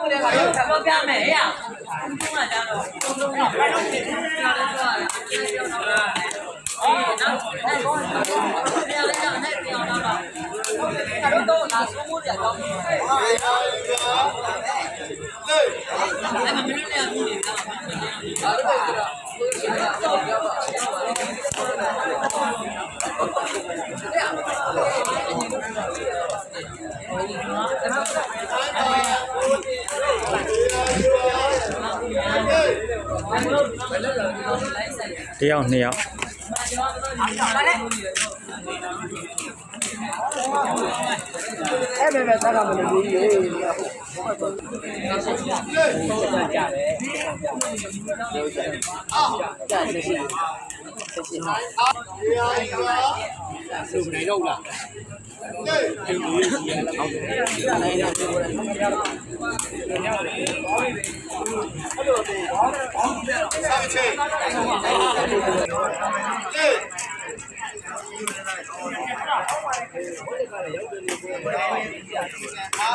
ဟုတ်တယ်ပါတော့ပြောပြမယ်ရအောင်ဒီမှာကြတော့ဒီလိုတော့ဘာလို့ဖြစ်နေလဲဆိုတော့အော်နောက်တော့အဲ့တော့ပြန်လိုက်တော့နဲ့ပြန်တော့တော့ကျွန်တော်တို့ကသုံးဖို့ကြောင်းနေတယ်ဟုတ်ပါဘူးလေအဲ့မမင်းလည်းအမှုနေတာပါဘာလို့လဲဆိုတော့တစ်ယောက်နှစ်ယောက်အဲ့မဲ့မဲ့သက်ကမလို့ဘူးလေဟုတ်ကြတယ်ကြတယ်ရှိရှိဟာဆုပ်နေတော့လားဒီလိုကြီးရအောင်။နိုင်ရောက်ပြောရတယ်။ဟုတ်တယ်။ဟုတ်တယ်။ဆက်ချေ။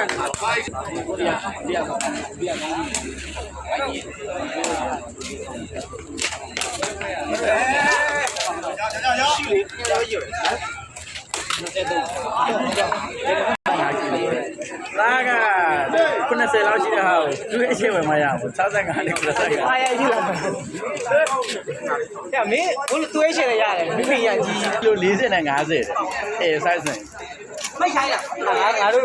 လာက90လောက်ရှိတဲ့ဟာကိုတွေ့အချိန်ဝင်မရဘူး65နဲ့95အားရရှိလာတယ်။ညမင်းဘုလို့တွေ့အချိန်လည်းရတယ်မိမိရကြီးလို့40နဲ့50တဲ့။အဲ size နဲ့ไม่ใช่หรอกมาดูมาดู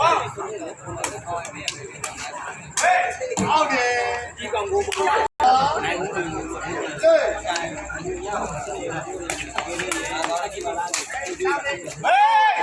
ว้าวเฮ้ยเอาเด้ที่กังกูไหนมึงเฮ้ย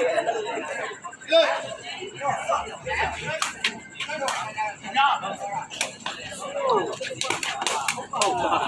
Oh,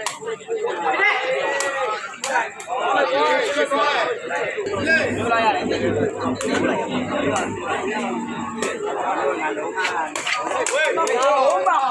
喂，龙吧。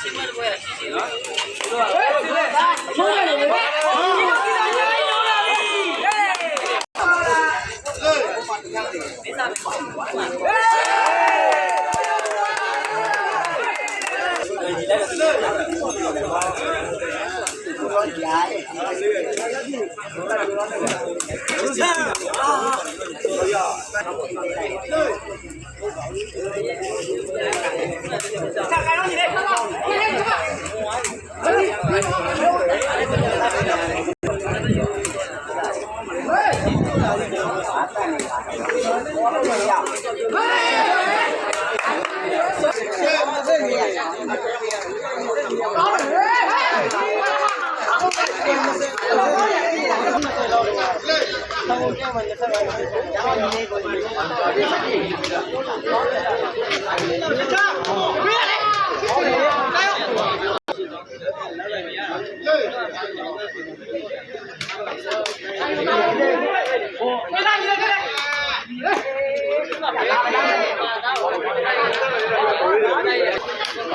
Hey! 哎！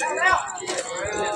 Come out.